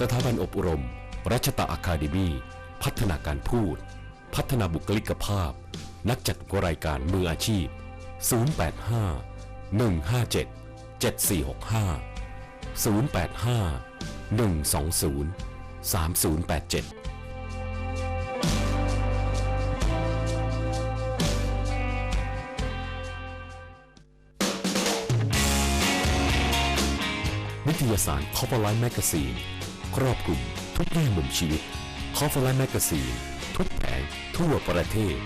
สถาบันอบรม รัชตะอะคาเดมีพัฒนาการพูด พัฒนาบุคลิกภาพ นักจัดรายการมืออาชีพ 085 157 7465 085 120 3087นิตยสาร c o p e r l i n e Magazine ครอบคลุมทุกแง่มุมชีวิต c o p e r l i n e Magazine ทุกแผงทั่วประเทศ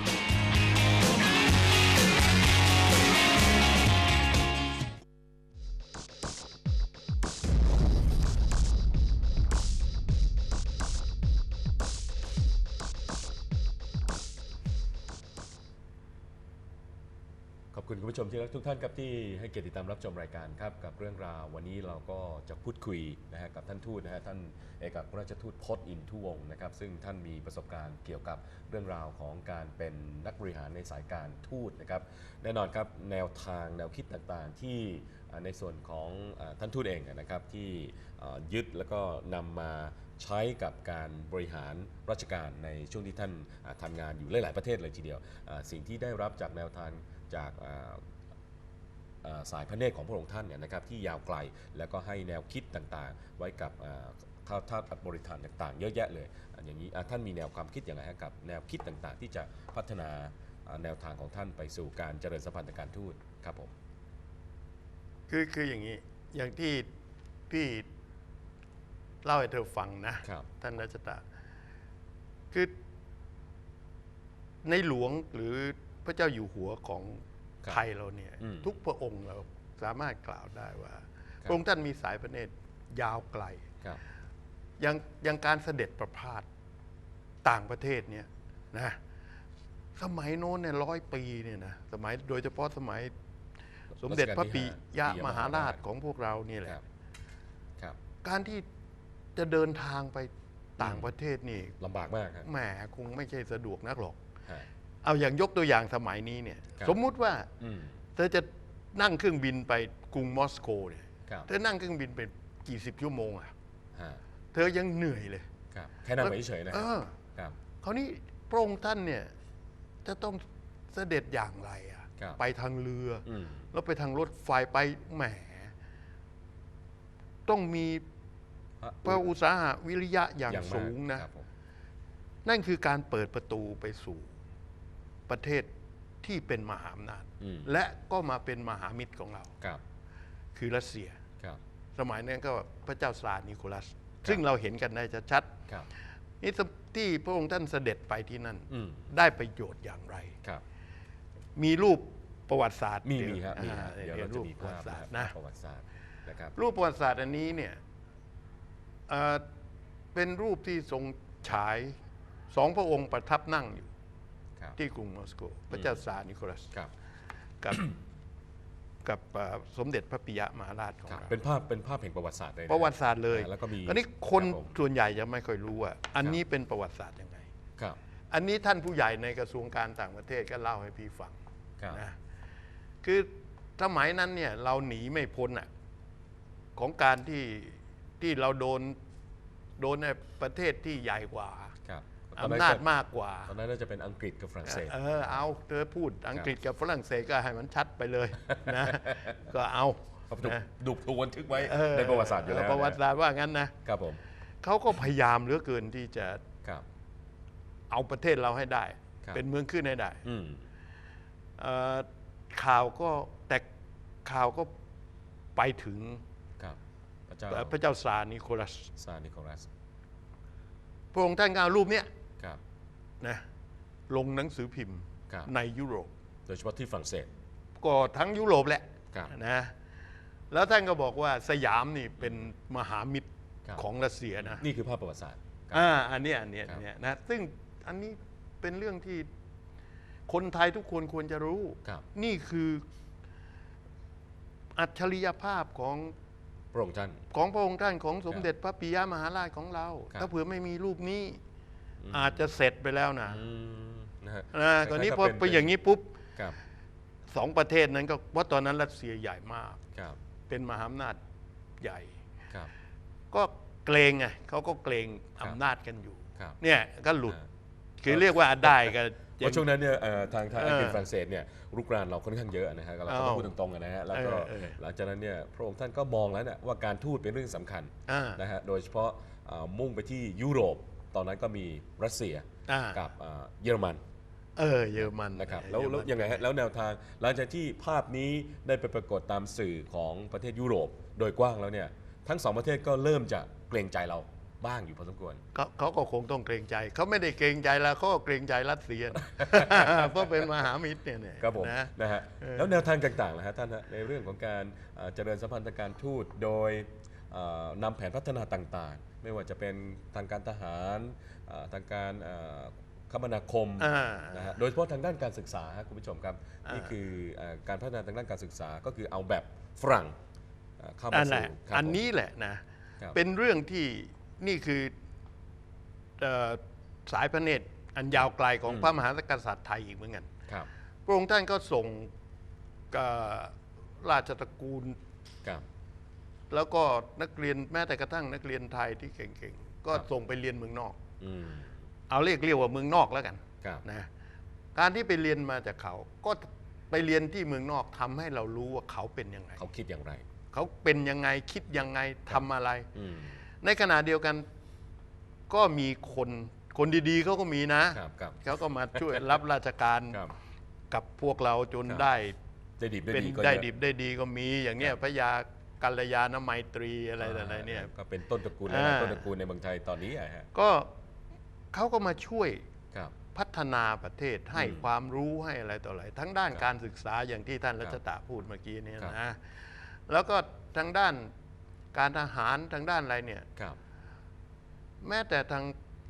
คุณผู้ชมที่รักทุกท่านครับที่ให้เกียรติติดตามรับชมรายการครับกับเรื่องราววันนี้เราก็จะพูดคุยนะฮะกับท่านทูตนะฮะท่านเอกอัครราชทูตพจน์อินทุวงศ์นะครับซึ่งท่านมีประสบการณ์เกี่ยวกับเรื่องราวของการเป็นนักบริหารในสายการทูตนะครับแน่นอนครับแนวทางแนวคิดต่างๆที่ในส่วนของอท่านทูตเองนะครับที่ยึดแล้วก็นำมาใช้กับการบริหารราชการในช่วงที่ท่านอ่าทำงานอยู่หลาย ๆ ประเทศเลยทีเดียว สิ่งที่ได้รับจากแนวทาง จากอ่าเอ่อสายพระเนตรของพระองค์ท่านเนี่ยนะครับที่ยาวไกลแล้วก็ให้แนวคิดต่างๆ ไว้กับเอ่อข้าวทาสบริฐานต่างๆ เยอะแยะเลยอะอย่างนี้อะท่านมีแนวความคิดอย่างไรฮะกับแนวคิดต่างๆ ที่จะพัฒนาอะแนวทางของท่านไปสู่การเจริญสัมพันธ์ทางการทูตครับผมคือคืออย่างนี้อย่างที่พี่เล่าให้เธอฟังนะครับท่านรัชตาคือในหลวงหรือพ ระเจ้าอยู่หัวของครับไทยเราเนี่ยอืมทุกพระองค์เราสามารถกล่าวได้ว่าครับพระองค์ท่านมีสายพระเนตรยาวไกลครับอย่างอย่างการเสด็จประพาสต่างประเทศเนี่ยนะสมัยโน้นเนี่ยร้อยปีเนี่ยนะสมัยโดยเฉพาะสมัยสมเด็จพระปิยะมหาราชของพวกเราเนี่ยแหคละรับครับการที่จะเดินทางไปต่างประเทศนี่ลำบากมากครับแหมคงไม่ใช่สะดวกนักหรอกฮะ เอาอย่างยกตัวอย่างสมัยนี้เนี่ย ครับ สมมุติว่าอืม เธอจะนั่งเครื่องบินไปกรุงมอสโกเนี่ยครับ เธอนั่งเครื่องบินไปกี่สิบชั่วโมงอะฮะเธอยังเหนื่อยเลยครับแค่นั่งไปเฉยๆนะคเอรับอ ครับ คราวนี้พระองค์ท่านเนี่ยจะต้องเสด็จอย่างไรอะครับ ไปทางเรือ อืมแล้วไปทางรถไฟไปแหม ต้องมีพระอุตสาหะวิริยะอย่างมากสูงนะ ครับผมนั่นคือการเปิดประตูไปสู่ ประเทศที่เป็นมหาอำนาจ อืม และก็มาเป็นมหามิตรของเรา ครับคือรัสเซีย ครับ สมัยนั้นก็พระเจ้าซาร์นิโคลัส ซึ่งเราเห็นกันได้ชัดครับ ๆนี่ที่พระองค์ท่านเสด็จไปที่นั่น อืมได้ประโยชน์อย่างไร ครับ มีรูปประวัติศาสตร์มีเดี๋ยวมีครับมีอ่าครับเดี๋ยวเห็เรานจะรูปมีประวัภาพติศาสตร์นะนะ ประวัติศาสตร์นะครับรูปประวัติศาสตร์อันนี้เนี่ยเอ่อเป็นรูปที่ทรงฉายสองพระองค์ประทับนั่งอยู่ ครับที่กรุงมอสโก พระเจ้าซาร์นิโคลัสครับ กับกับเอ่อสมเด็จพระปิยะมหาราชของครับ เราเป็นภาพเป็นภาพแห่งประวัติศาสตร์เลยนประวัติศาสตร์เลยอ่าแล้วก็มีอันนี้คนรับผมส่วนใหญ่จะไม่ค่อยรู้ว่าอันนี้เป็นประวัติศาสตร์ยังไง ครับ อันนี้ท่านผู้ใหญ่ในกระทรวงการต่างประเทศก็เล่าให้พี่ฟังครับ นะคือสมัยนั้นเนี่ยเราหนีไม่พ้นอะของการที่ที่เราโดนโดนในประเทศที่ใหญ่กว่าครับ อำนาจมากกว่า ตอนนั้นน่าจะเป็นอังกฤษกับฝรั่งเศส เออเอาเธอพูดอังกฤษกับฝรั่งเศสก็ให้มันชัดไปเลยนะก็เอาเขาถูกนะถูกถูกบันทึกไว้เออในประวัติศาสตร์อยู่แล้วประวัติศาสตร์ว่างั้นนะครับผมเขาก็พยายามเหลือเกินที่จะครับเอาประเทศเราให้ได้ครับเป็นเมืองขึ้นให้ได้อืมเอ่อข่าวก็แต่ข่าวก็ไปถึงครับพระเจ้าเอ่อพระเจ้าซาร์นิโคลัสซาร์นิโคลัสพระองค์ท่านก็เอารูปเนี้ยครับ นะลงหนังสือพิมพ์ครับ ในยุโรป โดยเฉพาะที่ฝรั่งเศส ก็ทั้งยุโรปแหละครับนะแล้วท่านก็บอกว่าสยามนี่เป็นมหามิตรครับ ของรัสเซียนะนี่คือภาพประวัติศาสตร์ครับอ่าอันเนี้ยอันเนี้ยครับ อันเนี้ยนะซึ่งอันนี้เป็นเรื่องที่คนไทยทุกคนควรจะรู้ ครับนี่คืออัจฉริยภาพของ พระองค์ท่าน ของพระองค์ท่านของสมเด็จพระปิยมหาราชของเรา ครับ ถ้าเผื่อไม่มีรูปนี้ อาจจะเสร็จไปแล้วนะอืมนะฮะนะตอนนี้พอคล้ยๆไปอย่างนี้ปุ๊บครับสองประเทศนั้นก็เพราะตอนนั้นรัสเซียใหญ่มาก ครับเป็นมหาอำนาจใหญ่ ครับ ก็เกรงไงเขาก็เกรงครับอำนาจกันอยู่ ครับเนี่ยก็หลุด อ่า คือเรียกว่าได้ก็เพราะช่วงนั้นเนี่ยเอ่อทางทางอังกฤษเออฝรั่งเศสเนี่ยรุกรานเราค่อนข้างเยอะนะฮะก็เราก็ต้องอ้าวพูดตรงๆกันนะฮะแล้วก็เออเออหลังจากนั้นเนี่ยพระองค์ท่านก็มองแล้วเนี่ยว่าการทูตเป็นเรื่องสำคัญอ่านะฮะโดยเฉพาะเอ่อมุ่งไปที่ยุโรป ตอนนั้นก็มีรัสเซียอ่ากับเอ่อเยอรมันเออเยอรมันนะครับเออแล้วเยอรแล้วมันยังไงฮะแล้วแนวทางหลังจากที่ภาพนี้ได้ไปปรากฏตามสื่อของประเทศยุโรปโดยกว้างแล้วเนี่ยทั้งสองประเทศก็เริ่มจะเกรงใจเราบ้างอยู่พอสมควร เขาเขาก็คงต้องเกรงใจ เขาไม่ได้เกรงใจแล้วเขาก็เกรงใจรัสเซียนะเพราะเป็นมหามิตรเนี่ยเนี่ยครับผมนะ นะฮะเออแล้วแนวทางต่างๆนะฮะท่านฮะในเรื่องของการเอ่อเจริญสัมพันธ์ทางการทูตโดยเอ่อ นำแผนพัฒนาต่างๆ ไม่ว่าจะเป็นทางการทหารเอ่อทางการเอ่อคมนาคมอ่านะฮะโดยเฉพาะทางด้านการศึกษาฮะคุณผู้ชมครับอ่านี่นี่คือเอ่อการพัฒนาทางด้านการศึกษาก็คือเอาแบบฝรั่งเอ่อเข้าอัมานแหสู่ละครับอันผมนี้แหละนะครับเป็นเรื่องที่นี่คือเอ่อสายพระเนตรอันยาวไกลของพระมหากษัตริย์ไทยอีกเหมือนกันครับพระองค์ท่านก็ส่งเอ่อราชตระกูลครับ แล้วก็นักเรียนแม้แต่กระทั่งนักเรียนไทยที่เก่งๆ ก็ส่งไปเรียนเมืองนอก อืมเอาเรียกเรียกว่าเมืองนอกแล้วกันครับ นะการที่ไปเรียนมาจากเขา ก็ไปเรียนที่เมืองนอกทำให้เรารู้ว่าเขาเป็นยังไง เขาคิดอย่างไร เขาเป็นยังไงคิดยังไงทำอะไร อืมในขณะเดียวกันก็มีคนคนดีๆเขาก็มีนะ ครับครับเขาก็มาช่วยรับราชการครับ กับพวกเราจนครับ ได้ได้ดีได้เป็นดีก็ได้เยอะดิบได้ดีก็มีอย่างเนี้ยครับพระยา กัลยาณไมตรีอะไรต่ออะไรเนี่ย ก็เป็นต้นตระกูลอ่าและต้นตระกูลในเมืองไทยตอนนี้อะฮะก็เขาก็มาช่วยครับ พัฒนาประเทศให้อืมความรู้ให้อะไรต่ออะไรทั้งด้านครับการศึกษาอย่างที่ท่านครัรับชตะพูดเมื่อกี้เนี่ยครับ นะแล้วก็ทางด้านการทหารทางด้านอะไรเนี่ย ครับ แม้แต่ทาง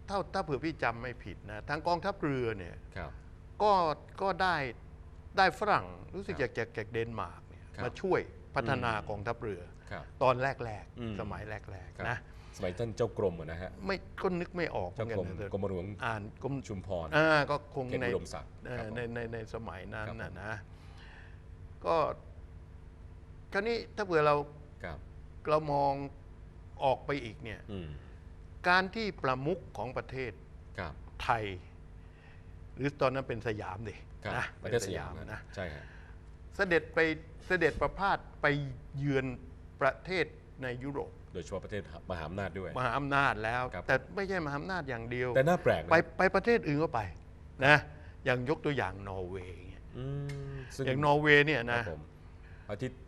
เท่าถ้าเผื่อพี่จำไม่ผิดนะทางกองทัพเรือเนี่ยครับ ก็ก็ได้ได้ฝรั่งรู้สึกครัจาบกจากจากเดนมาร์กเนี่ยครับ มาช่วย พัฒนาอืมกองทัพเรือ ครับ ตอนแรกอืม ๆ สมัยแรกครับๆนะสมัยท่านเจ้ากรมอะนะฮะ ไม่ก็นึกไม่ออกเหมืเจ้าอนกักรมนนะกรมหลวงอ่านกรมชุมพร อ่าก็คงเขตในอุดมศักดิ์เอ่อครับผมในในในสมัยนั้นครับนะผมนะ ก็คราวนี้ถ้าเผื่อเราครับ เรามองออกไปอีกเนี่ย อืมการที่ประมุขของประเทศครับ ไทย หรือตอนนั้นเป็นสยามดิครับนะประเทศสยามนะนะใช่ฮะเสด็จไป เสด็จประพาสไปเยือนประเทศในยุโรป โดยเฉพาะประเทศมหาอำนาจด้วย มหาอำนาจแล้ว ครับ แต่ไม่ใช่มหาอำนาจอย่างเดียว แต่น่าแปลกนะไปไปประเทศอื่นก็ไปนะอย่างยกตัวอย่างนอร์เวย์อย่างเงี้ยอืมซึ่อย่างนอร์เวย์เนี่ยครันะบผมอาทิตย์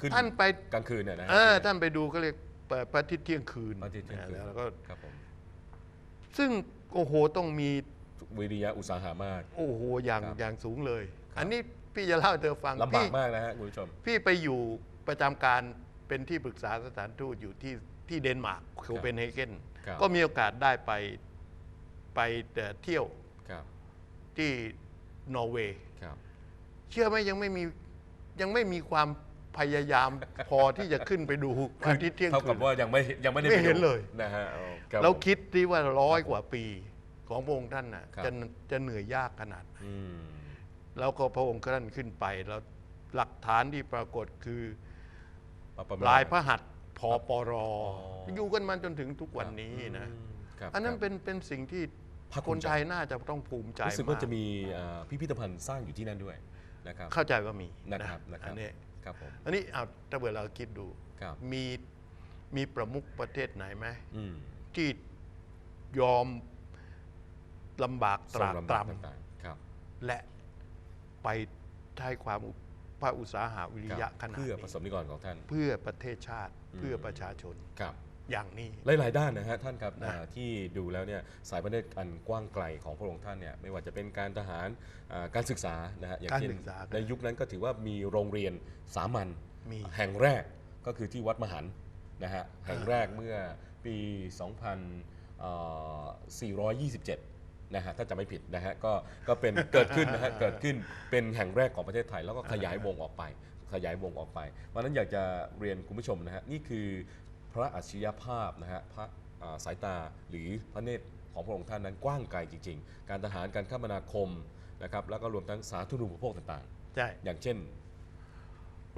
ขึ้นท่านไป กลางคืนเนี่ยนะฮะเออท่านไปดูก็เรียกพระอาทิตย์เที่ยงคืนอาทิตย์เที่ยงคืนนะแล้วก็ครับผมซึ่งโอ้โหต้องมี วิริยะอุตสาหะมาก โอ้โหอย่างครับอย่างสูงเลยครับอันนี้ พี่จะเล่าให้เธอฟังลำบาพี่กมากนะฮะคุณผู้ชม พี่ไปอยู่ประจำการเป็นที่ปรึกษาสถานทูตอยู่ที่ที่เดนมาร์กโคเปนเฮเกนครับ ก็มีโอกาสได้ไปไปเอ่อเที่ยวครับที่นอร์เวย์ ครับ เชื่อไหมยังไม่มียังไม่มีความพยายามพอที่จะขึ้นไปดูพระอาทิตย์เที่ยงเท่าคืกับน ว่ายังไม่ยังไม่ได้ไม่ปดูเห็นเลย นะฮะอ๋อครับเราผม คิดที่ว่าร้อยกว่าปีของพระองค์ท่านน่ะครับ จะจะเหนื่อยยากขนาดไหนอืม แล้วก็พระองค์ท่านขึ้นไป แล้วหลักฐานที่ปรากฏคือประมณลายพระหัตถ์พอปรออยู่กันมาจนถึงทุกวันนี้นะอืมครับอันนั้นครับ เป็นเป็นสิ่งที่ภาคภูคนมิใจ ไทยน่าจะต้องภูมิใจรู้สึกมาว่ากจะมีเอ่อพิพิธภัณฑ์สร้างอยู่ที่นั่นด้วยนะครับ เข้าใจว่ามีนะครับนะครับ อันนี้ครับผม อันนี้เอาถ้าเกิดเราคิดดูครับ มีมีประมุขประเทศไหนไหม อืมที่ยอมลำบากตรากส่งลำตบากรต่างๆครับำและ ไปใช้ความอุพระอุตสาหาวิริยะครับขนาดเพื่อนี้ประสบนิกรของท่าน เพื่อประเทศชาติอืมเพื่อประชาชนครับอย่างนี้หลาย ๆ ด้านนะฮะท่านครับนะอ่าที่ดูแล้วเนี่ยสายประเทศอันกว้างไกลของพระองค์ท่านเนี่ยไม่ว่าจะเป็นการทหารอ่าการศึกษานะฮะอย่างการเช่นศึกษาในยุคนั้นก็ถือว่ามีโรงเรียนสามัญมีแห่งแรกก็คือที่วัดมหันต์นะฮะแห่งแรกเมื่อปี 2427 นะฮะถ้าจะไม่ผิดนะฮะก็ก็เป็นเกิดขึ้นนะฮะเกิดขึ้นเป็นแห่งแรกของประเทศไทย แล้วก็ขยายวงออกไป ขยายวงออกไปวันนั้นอยากจะเรียนคุณผู้ชมนะฮะนี่คือพระอัจฉริยภาพนะฮะพระอ่าสายตาหรือพระเนตรของพระองค์ท่านนั้นกว้างไกลจริง ๆ การทหารการคมนาคมนะครับแล้วก็รวมทั้งสาธารณูปโภคต่างใช่ๆอย่างเช่น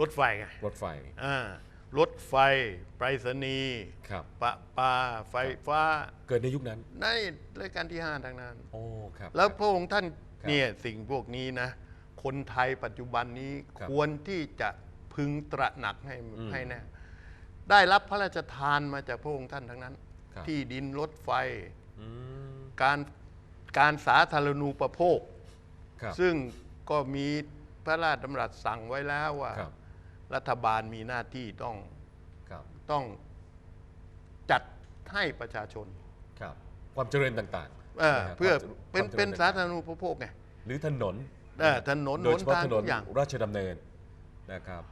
รถไฟไงรถไฟอ่า รถไฟ ไปรษณีย์ครับ ปะปา ไฟฟ้า เกิดในยุคนั้นในรายการที่ห้าทางนั้น โอ้ครับแล้วพระองค์ท่านครับเนี่ยสิ่งพวกนี้นะ คนไทยปัจจุบันนี้ครับควรที่จะพึงตระหนักให้อืมให้แน่ได้รับพระราชทานมาจากพระองค์ท่านทั้งนั้นครับที่ดินรถไฟอืมการการสาธารณูปโภคครับซึ่งก็มีพระราชดำรัสสั่งไว้แล้วว่าค รับรัฐบาลมีหน้าที่ต้องครับต้องจัดให้ประชาชนครับ ความเจริญต่างๆเออนะฮะเพื่อความเป็นความจริญเป็นสาต่งๆธารณูปโภคไงหรือถนนเออถนนโดยเฉพาะหนทางถนทุนกอย่างราชดำเนินนะครับ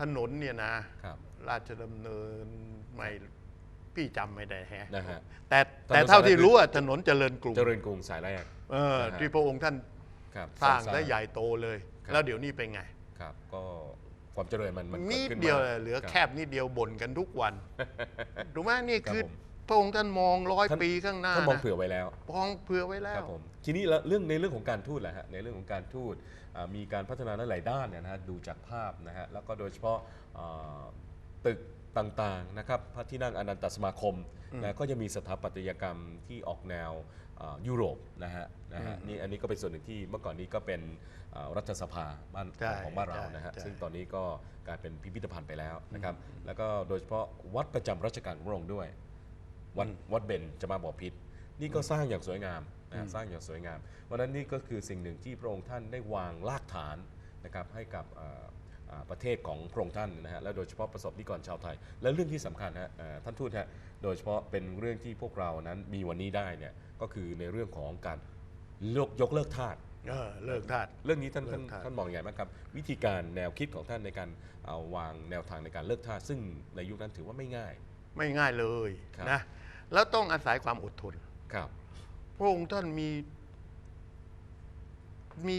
ถนนเนี่ยนะครับ ราชดำเนินไม่พี่จำไม่ได้แฮะนะฮะแต่ถนนแต่เท่าที่สายแรกรู้อะถนนเจริญกรุงเจริญกรุงสายแรกเออนะฮะที่พระองค์ท่านครับสร้างทได้ใหญ่โตเลย ครับ แล้วเดี๋ยวนี้เป็นไง ครับก็ ความเจริญมันมันนิดกิขึ้นเดียวมาเลยเหลือรับแคบนิดเดียวบ่นกันทุกวันถูกไหมนี่ครับคือผมพระองค์ท่านมองร้อยท่านปีข้างหน้าถ้ามองนะเผื่อไว้แล้วมองเผื่อไว้แล้ควรับผมทีนี้แล้วเรื่องในเรื่องของการทูตแหละฮะในเรื่องของการทูตอ่ามีการพัฒนาหลายๆด้านเนี่ยนะฮะดูจากภาพนะฮะแล้วก็โดยเฉพาะอ่าตึกต่างๆนะครับพระที่นั่งอนันตสมาคมนะก็จะมีสถาปัตยกรรมที่ออกแนวอ่า ยุโรปนะฮะนะฮะนี่อันนี้ก็เป็นส่วนหนึ่งที่เมื่อก่อนนี้ก็เป็นอ่ารัฐสภาบ้านใช่ของบ้านเรานะฮะใช่ซึ่งตอนนี้ก็กลายเป็นพิพิธภัณฑ์ไปแล้วนะครับแล้วก็โดยเฉพาะวัดประจำรัชกาลของพระองค์ด้วย วัดวัดเบญจะมาบ่อพิษนี่ก็สร้างอย่างสวยงามนะฮะสร้างอย่างสวยงามวันนั้นนี่ก็คือสิ่งหนึ่งที่พระองค์ท่านได้วางรากฐานนะครับให้กับเอ่อเอ่อประเทศของพระองค์ท่านนะฮะและโดยเฉพาะประสบนิกรชาวไทย และเรื่องที่สำคัญนะฮะเอ่อท่านทูตฮะโดยเฉพาะเป็นเรื่องที่พวกเรานั้นมีวันนี้ได้เนี่ย ก็คือในเรื่องของการยกยกเลิกทาสเออเลิกทาส เรื่องนี้ท่านท่านเลิกทาส ท่านมองอย่างไรบ้างครับ วิธีการแนวคิดของท่านในการเอาวางแนวทางในการเลิกทาสซึ่งในยุคนั้นถือว่าไม่ง่าย ไม่ง่ายเลยครับ นะแล้วต้องอาศัยความอดทน ครับ พระองค์ท่านมี มี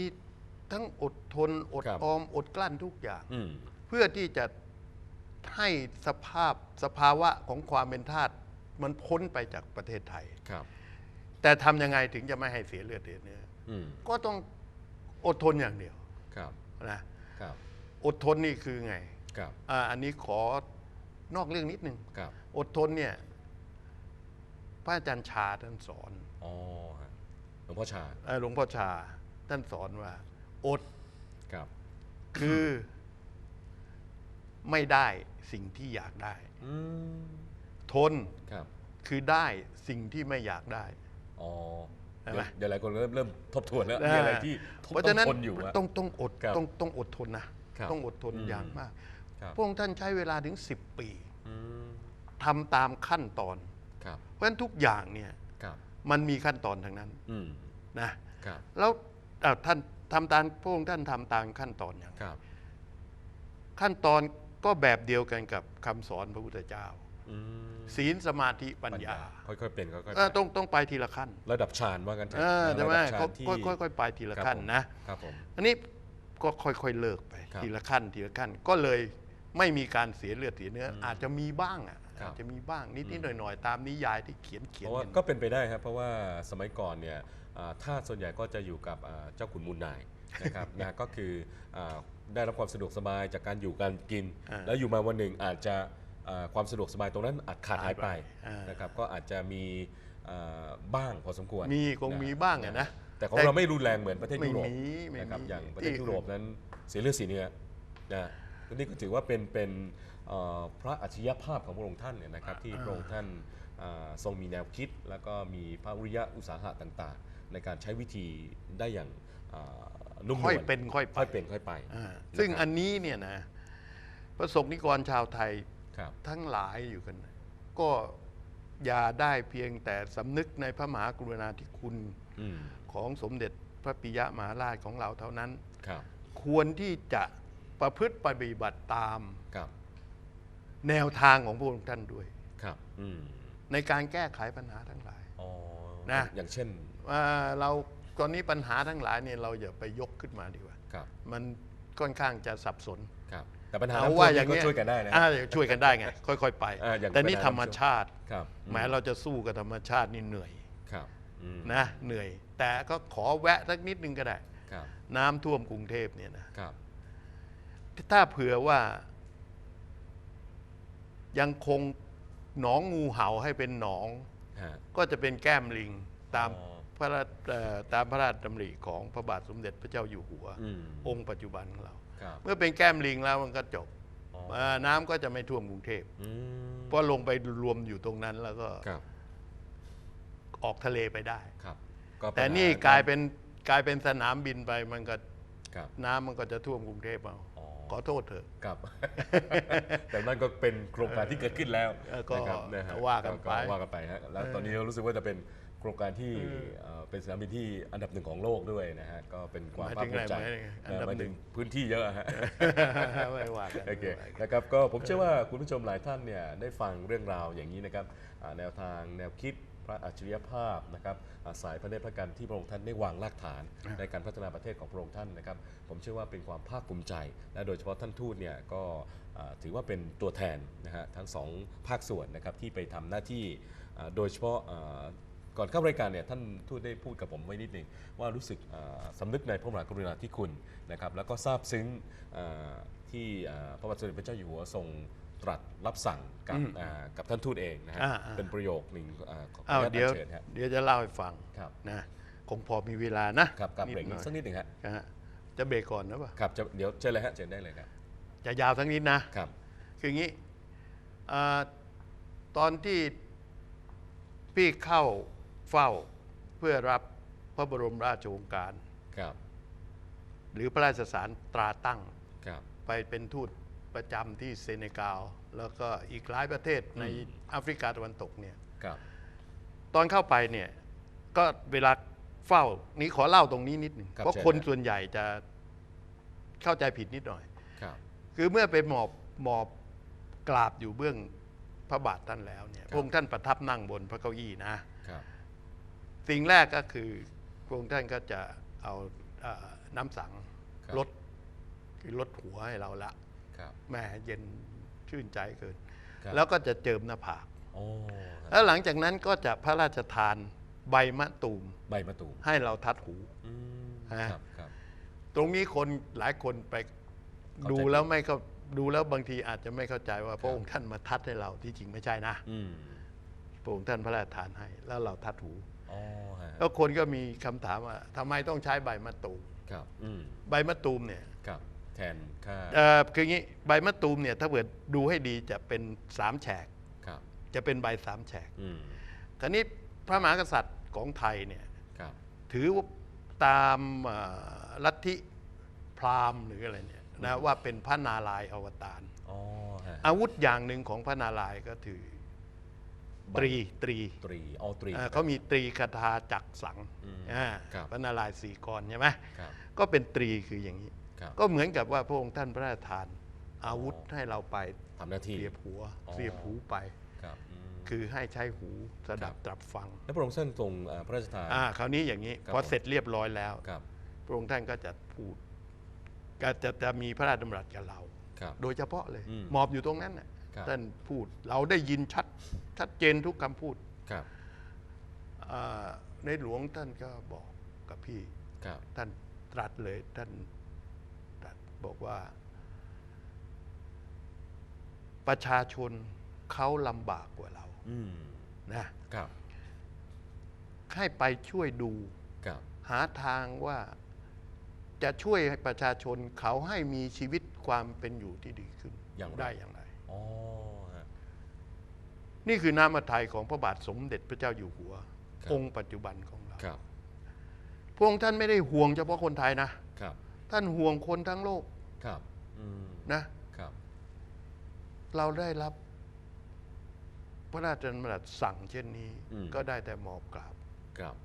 ทั้งอดทน อดครับ ออม อดกลั้นทุกอย่าง อืมเพื่อที่จะให้สภาพสภาวะของความเป็นทาสมันพ้นไปจากประเทศไทย ครับ แต่ทำยังไงถึงจะไม่ให้เสียเลือดเสียเนื้ออืมก็ต้องอดทนอย่างเดียวครับนะครับอดทนนี่คือไงครับอ่าอันนี้ขอนอกเรื่องนิดนึง ครับอดทนเนี่ยพระอาจารย์ชาท่านสอนอ๋อฮะหลวงพ่อชาเอ่อหลวงพ่อชาท่านสอนว่า อดครับคือ ไม่ได้สิ่งที่อยากได้ อืมทนครับคือได้สิ่งที่ไม่อยากได้ อ๋อใช่ไหมเดี๋ยวเดี๋ยวหลายคนเริ่มเริ่มทบทวนแล้วมีอะไรที่เพราะฉะนั้นต้องทนอยู่อะ ต้องต้องอดครับต้องต้องอดทนนะครับต้องอดทนอืมอย่างมากครับ พระองค์ท่านใช้เวลาถึง 10 ปีอืมทำตามขั้นตอน ครับเพราะฉะนั้นทุกอย่างเนี่ยครับมันมีขั้นตอนทั้งนั้นอืมนะครับแล้วอะท่านทำตามพระองค์ท่านทำตามขั้นตอนอย่างครับขั้นตอนก็แบบเดียวกันกับคำสอนพระพุทธเจ้า อืม ศีลสมาธิปัญญา ค่อยๆเป็นค่อยๆเออไปต้องต้องไปทีละขั้น ระดับฌานว่ากันเถอะเออใช่ไหมระดับฌานที่ค่อยค่อยค่อยๆไปทีละครับขั้นผมนะครับผมอันนี้ก็ค่อยๆเลิกไปครับทีละขั้นทีละขั้น ก็เลยไม่มีการเสียเลือดเสียเนื้ออมอาจจะมีบ้างอะครับอาจจะมีบ้างนิดนิดหน่อยหน่อยๆ ตามนิยายที่เขียนเขียเพนราะว่ากันก็เป็นไปได้ครับ เพราะว่าสมัยก่อนเนี่ยอ่าทาสส่วนใหญ่ก็จะอยู่กับอ่าเจ้าขุนมูลนายนะครับนะก็คืออาได้รับความสะดวกสบายจากการอยู่การกินอ่าแล้วอยู่มาวันหนึ่งอาจจะอ่า ความสะดวกสบายตรงนั้นอาจขาดหายไปหายไปอ่านนะครับก็อาจจะมีอ่าบ้างพอสมควรมีคงมีบ้างอะนะแต่ของแต่เราไม่รุนแรงเหมือนประเทศไม่ยุโรปมีไม่นะครับมีอย่างประเทศที่ยุโรปนั้นเสียเลือดเสียเนื้อนะนี่ก็ถือว่าเป็นเป็นเอ่อพระอัจฉริยภาพของพระองค์ท่านเนี่ยนะครับที่พระองค์ท่านอ่าทรงมีแนวคิด แล้วก็มีพระวิริยะอุตสาหะต่างๆ ในการใช้วิธีได้อย่างอ่านุ่มนวลค่อยเป็นค่อยไปค่อยเป็นค่อยไปอ่านะครับซึ่งอันนี้เนี่ยนะประสบนิกรชาวไทยครับ ทั้งหลายอยู่กัน ก็อย่าได้เพียงแต่สำนึกในพระมหากรุณาธิคุณอืมของสมเด็จพระปิยมหาราชของเราเท่านั้นครับควรที่จะประพฤติปฏิบัติตามครับแนวทางของพระองค์ท่านด้วยครับอืมในการแก้ไขปัญหาทั้งหลายอ๋อนะอย่างเช่นว่าเราตอนนี้ปัญหาทั้งหลายเนี่ยเราอย่าไปยกขึ้นมาดีกว่าครับมันค่อนข้างจะสับสนครับ แต่ปัญหาเอาน้ำท่วว่ามอย่างนี่ก็เงี้ยช่วยกันได้นะ อ่าช่วยกันได้ไง ค่อย ๆ ไป อ่าอย่างแต่นี่ปัญหาธรรมชาติครับแม้เราจะสู้กับธรรมชาตินี่เหนื่อยครับอืมนะเหนื่อย แต่ก็ขอแวะสักนิดนึงก็ได้ ครับน้ำท่วมกรุงเทพเนี่ยนะครับ ถ้าเผื่อว่า ยังคงหนองงูเห่าให้เป็นหนอง ฮะ ก็จะเป็นแก้มลิงตามอ๋อ พระราชเอ่อตามพระราชดำริของพระบาทสมเด็จพระเจ้าอยู่หัว อืมองค์ปัจจุบันของเรา ครับเมื่อเป็นแก้มลิงแล้วมันก็จบอ๋อเอ่อน้ำก็จะไม่ท่วมกรุงเทพอืมเพราะลงไปรวมอยู่ตรงนั้นแล้วก็ครับออกทะเลไปได้ ครับก็แต่ปัญหนี่กลายเป็นกลายเป็นสนามบินไปมันก็ครับน้ำมันก็จะท่วมกรุงเทพเอาอ๋อขอโทษเถอะ ครับ แต่นั่นก็เป็นโครงการที่เกิดขึ้นแล้วเออก็นะครับนะฮะว่ากันไป ว่ากันไปฮะแล้วตอนนี้เรารู้สึกว่าจะเป็นโครงการที่เอ่อเป็นสนามบินที่อันดับหนึ่งของโลกด้วยนะฮะก็เป็นความหมายภาถึคงภูอะไรมิใจหมายถึงอันดับหมายหถึนึ่งงพื้นที่เยอะฮะ ไม่ว่ากันโอเคไม่ว่ากัน นะครับก็ผมเชื่อว่าคุณผู้ชมหลายท่านเนี่ยได้ฟังเรื่องราวอย่างนี้นะครับอ่าแนวทางแนวคิดพระอัจฉริยภาพนะครับอาสายพระเนตรพระกันที่พระองค์ท่านได้วางรากฐาน ในการพัฒนาประเทศของพระองค์ท่านนะครับ ผมเชื่อว่าเป็นความภาคภูมิใจ และโดยเฉพาะท่านทูตเนี่ยก็อ่าถือว่าเป็นตัวแทนนะฮะทั้งสองภาคส่วนนะครับที่ไปทำหน้าที่อ่าโดยเฉพาะอ่า ก่อนเข้ารายการเนี่ยท่านทูตได้พูดกับผมไว้นิดหนึ่งว่ารู้สึกอ่าสำนึกในพระมหากรุณาธิคุณนะครับแล้วก็ซาบซึ้งอ่าที่อ่าพระบาทสมเด็จพระเจ้าอยู่หัวทรงตรัสรับสั่งกับอ่ากับท่านทูตเองนะฮะอ่าอ่าเป็นประโยคหนึ่งอ่าขอออ้าวนุญาตเดี๋ยวเชิญฮะเดี๋ยวจะเล่าให้ฟังครับนะคงพอมีเวลานะครับกับนิดเบรกหนี้น่อยสักนิดหนึ่งฮะนะฮะจะเบรกก่อนนะปะครับจะเดี๋ยวเชิญเลยฮะเชิญได้เลยครับจะยาวทั้งนิดนะครับคืออย่างนี้อ่าตอนที่พี่เข้า เฝ้าเพื่อรับพระบรมราชโองการ ครับ หรือพระราชสารตราตั้ง ครับ ไปเป็นทูตประจำที่เซเนกัลแล้วก็อีกหลายประเทศในแอฟริกาตะวันตกเนี่ยครับ ตอนเข้าไปเนี่ยก็เวลาเฝ้านี้ขอเล่าตรงนี้นิดหนึ่งครับเพราะเชิญคนครับ ส่วนใหญ่จะเข้าใจผิดนิดหน่อย ครับ คือเมื่อไปหมอบหมอบกราบอยู่เบื้องพระบาทท่านแล้วเนี่ยพระองค์ท่านประทับนั่งบนพระเก้าอี้นะครับ สิ่งแรกก็คือพระองค์ท่านก็จะเอาเอ่อน้ำสังครับ ลดคือลดหัวให้เราละครับ แหม่เย็นชื่นใจเกิน ครับ แล้วก็จะเจิมหน้าผาก โอ้ครับแล้วหลังจากนั้นก็จะพระราชทานใบมะตูมใบมะตูมให้เราทัดหู อืมฮะ ครับครับ ตรงนี้คนหลายคนไปเข้าใจดูแล้วไม่เข้าดูแล้วบางทีอาจจะไม่เข้าใจว่าพระองค์ท่านมาทัดให้เราที่จริงไม่ใช่นะอืมพระองค์ท่านพระราชทานให้ แล้วเราทัดหู อ๋อฮะแล้วคนก็มีคำถามว่าทำไมต้องใช้ใบมะตูม ครับอืมใบมะตูมเนี่ยครับแทนค่าเอ่อคืออย่างนี้ใบมะตูมเนี่ยถ้าเกิดดูให้ดีจะเป็นสามแฉก ครับ จะเป็นใบสามแฉกอืมคราวนี้พระมหากษัตริย์ของไทยเนี่ยครับถือว่าตามเอ่อลัทธิพราหมณ์หรืออะไรเนี่ยนะว่าเป็นพระนารายณ์อวตาร อ๋อฮะอาวุธอย่างหนึ่งของพระนารายณ์ก็ถือ ตรีตรีตรีออตรี อ่าเขามีตรีคาถาจักสังอืมอ่าครับ พระนารายณ์สี่กรใช่ไหมครับก็เป็นตรีคืออย่างนี้ ครับ ก็เหมือนกับว่าพระองค์ท่านพระราชทาน อาวุธให้เราไปทำหน้าที่ เสียบหัวอ๋อ เสียบหูไป ครับอืม คือให้ใช้หูสดับครับ ตรับฟัง แล้วพระองค์ท่านทรงอ่าพระราชทาน อ่าคราวนี้อย่างนี้ ครับพอผม เสร็จเรียบร้อยแล้ว ครับพระองค์ท่านก็จะพูดก็จะจะมีพระราชดำรัสกับเรา ครับ โดยเฉพาะเลยอืมหมอบอยู่ตรงนั้นน่ะครับ ท่านพูดเราได้ยินชัด ชัดเจนทุกคำพูดครับอ่าในหลวงท่านก็บอกกับพี่ครับท่านตรัสเลยท่านตรัสบอกว่า ประชาชนเขาลำบากกว่าเราอืมนะครับ ให้ไปช่วยดูครับหาทางว่าจะช่วยให้ประชาชนเขาให้มีชีวิตความเป็นอยู่ที่ดีขึ้นอย่างไรได้อย่างไรอ๋อฮะ นี่คือน้ำพระทัยของพระบาทสมเด็จพระเจ้าอยู่หัว ครับ องค์ปัจจุบันของเราครับพระองค์ท่านไม่ได้ห่วงเฉพาะคนไทยนะ ครับท่านห่วงคนทั้งโลกครับอืมนะ ครับเราได้รับ พระราชดำรัสสั่งเช่นนี้อืมก็ได้แต่หมอบกราบครับ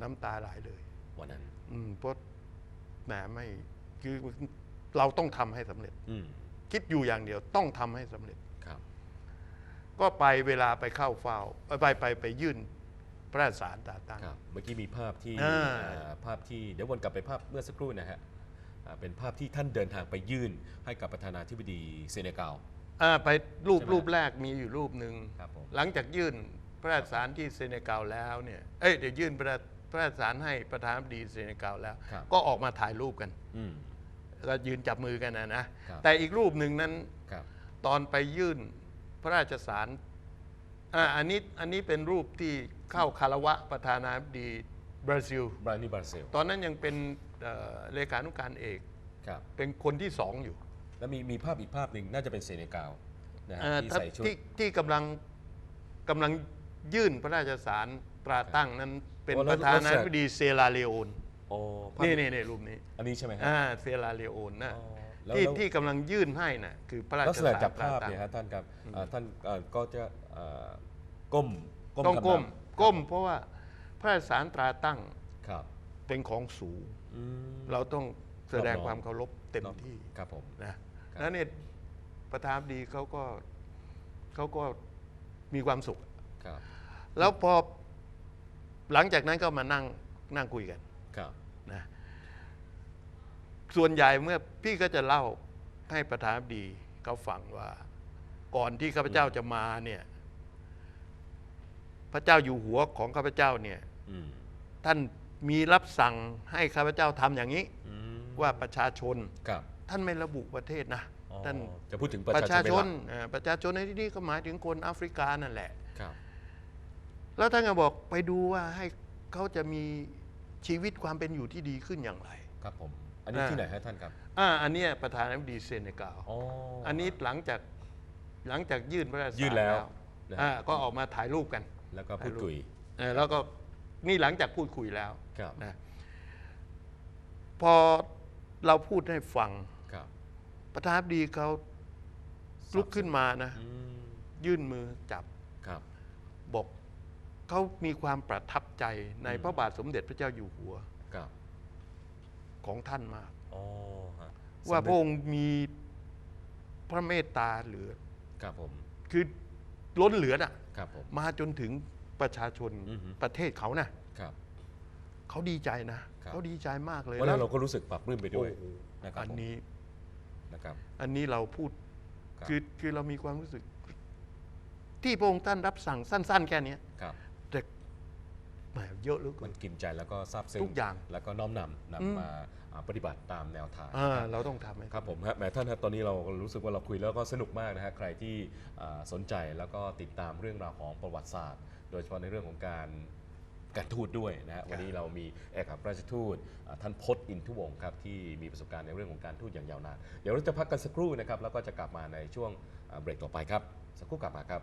น้ำตาไหลเลยวันนั้น อืมเพราะแหมไม่คือเราต้องทำให้สำเร็จ อืมคิดอยู่อย่างเดียวต้องทำให้สำเร็จครับ ก็ไปเวลาไปเข้าเฝ้าเอ่อไปไปไปยื่นพระราชสารตาตั้ง ครับเมื่อกี้มีภาพที่อ่าอ่าภาพที่เดี๋ยววนกลับไปภาพเมื่อสักครู่นะฮะอ่าเป็นภาพที่ท่านเดินทางไปยื่นให้กับประธานาธิบดีเซเนกัล อ่าไปรูปใช่ไหมรูปแรกมีอยู่รูปหนึ่งครับผม หลังจากยื่นพระราชสารที่เซเนกัลแล้วเนี่ยเอ้ยเดี๋ยวยื่นพระราชพระราชสารให้ประธานาธิบดีเซเนกัลแล้ว ครับ ก็ออกมาถ่ายรูปกันอืม ก็ยืนจับมือกันนะนะครับ แต่อีกรูปหนึ่งนั้น ครับ ตอนไปยื่นพ ระราชสารอ่าอันนี้อันนี้เป็นรูปที่เข้าคารวะประธานาธิบดีบราซิล บรานีบราซิลตอนนั้นยังเป็นเอ่อเลขานุการเอก ครับ เป็นคนที่สองอยู่แล้วมีมีภาพอีกภาพหนึ่งน่าจะเป็นเซเนกัลนะฮะเอ่อที่ถ้าใส่ชุด ที่ที่กำลังกำลังยื่นพระราชสารตราตั้งนั้นเป็นโอ้แล้ปวระธานาธิบดีเซราเลโอน โอ้ภาพนี่นี่นี่รูปนี้ อันนี้ใช่ไหมฮะ อ่าเซราเลโอนนะอ๋อแล้ว ที่แล้ว ที่กำลังยื่นให้น่ะคือพระราชลักษณะสารจากตราภาพตั้งเนี่ยฮะท่านครับอ่าท่านเอ่อก็จะเอ่อก้มต้องทำก้มน้ำก้ม เพราะว่าพระราชสารตราตั้งครับเป็นของสูง อืม เราต้องแสดงรอบน้อมความเคารพเต็มที่ครับผม นะแล้วเนี่ยประธานาธิบดีเขาก็เขาก็มีความสุข ครับแล้วพอหลังจากนั้นก็มานั่งนั่งคุยกันครับ นะ ส่วนใหญ่เมื่อพี่ก็จะเล่าให้ประธานาธิบดีเขาฟังว่า ก่อนที่ข้าพเจ้าจะมาเนี่ย พระเจ้าอยู่หัวของข้าพเจ้าเนี่ยอืมท่านมีรับสั่งให้ข้าพเจ้าทำอย่างนี้อืมว่าประชาชนครับท่านไม่ระบุประเทศนะอ๋อท่านจะพูดถึงปประระชาชาชชนนอ่าประชาชนในที่นี้ก็หมายถึงคนแอฟริกานั่นแหละครับแล้วท่านก็บอกไปดูว่าให้เขาจะมีชีวิตความเป็นอยู่ที่ดีขึ้นอย่างไร ครับผม อันนี้อ่า ที่ไหนฮะท่านครับ อ่าอันเนี้ยประธานาธิบดีเซเนกัลอ๋ออันนี้หลังจากหลังจากยื่นพระราชยื่นแล้วนะ อ่าก็ออกมาถ่ายรูปกันแล้วก็พูดคุยเออแล้วก็นี่หลังจากพูดคุยแล้วครับนะพอเราพูดให้ฟังครับประธานาธิบดีเขาลุกขึ้นมานะ อืมยื่นมือจับครับ บอกเขามีความประทับใจในพระบาทสมเด็จพระเจ้าอยู่หัว ครับ ของท่านมาก อ๋อฮะว่าสำพเร็จระองค์มีพระเมตตาเหลือ ครับผม คือล้นเหลือน่ะ ครับผม มาจนถึงประชาชนอือฮึ ประเทศเขานะครับ เขาดีใจนะครับ เขาดีใจมากเลยวันนั้นเราก็รู้สึกปรับปลื้มไปด้วยโอ้โหนะครับอันนี้นะครับ อันนี้เราพูดครับ คือคือเรามีความรู้สึก ที่พระองค์ท่านรับสั่งสั้น ๆ แค่เนี้ย ครับแต่แหมเยอะเหลือเกิมันน กินใจแล้วก็ซาบซึ้งทุกอย่างแล้วก็น้อมนำนำมาอ่าปฏิบัติตามแนวทาง อ่านะครับเราต้องทำให้ครับผมฮะแหมท่านครับตอนนี้เรารู้สึกว่าเราคุยแล้วก็สนุกมากนะฮะใครที่อ่าสนใจแล้วก็ติดตามเรื่องราวของประวัติศาสตร์ โดยเฉพาะในเรื่องของการการทูตด้วยนะฮะวันนี้เรามีเอกอัครราชทูตอ่าท่านพจน์อินทุวงศ์ครับที่มีประสบการณ์ในเรื่องของการทูตอย่างยาวนานเดี๋ยวเราจะพักกันสักครู่นะครับแล้วก็จะกลับมาในช่วงอ่าเบรกต่อไปครับสักครู่กลับมาครับ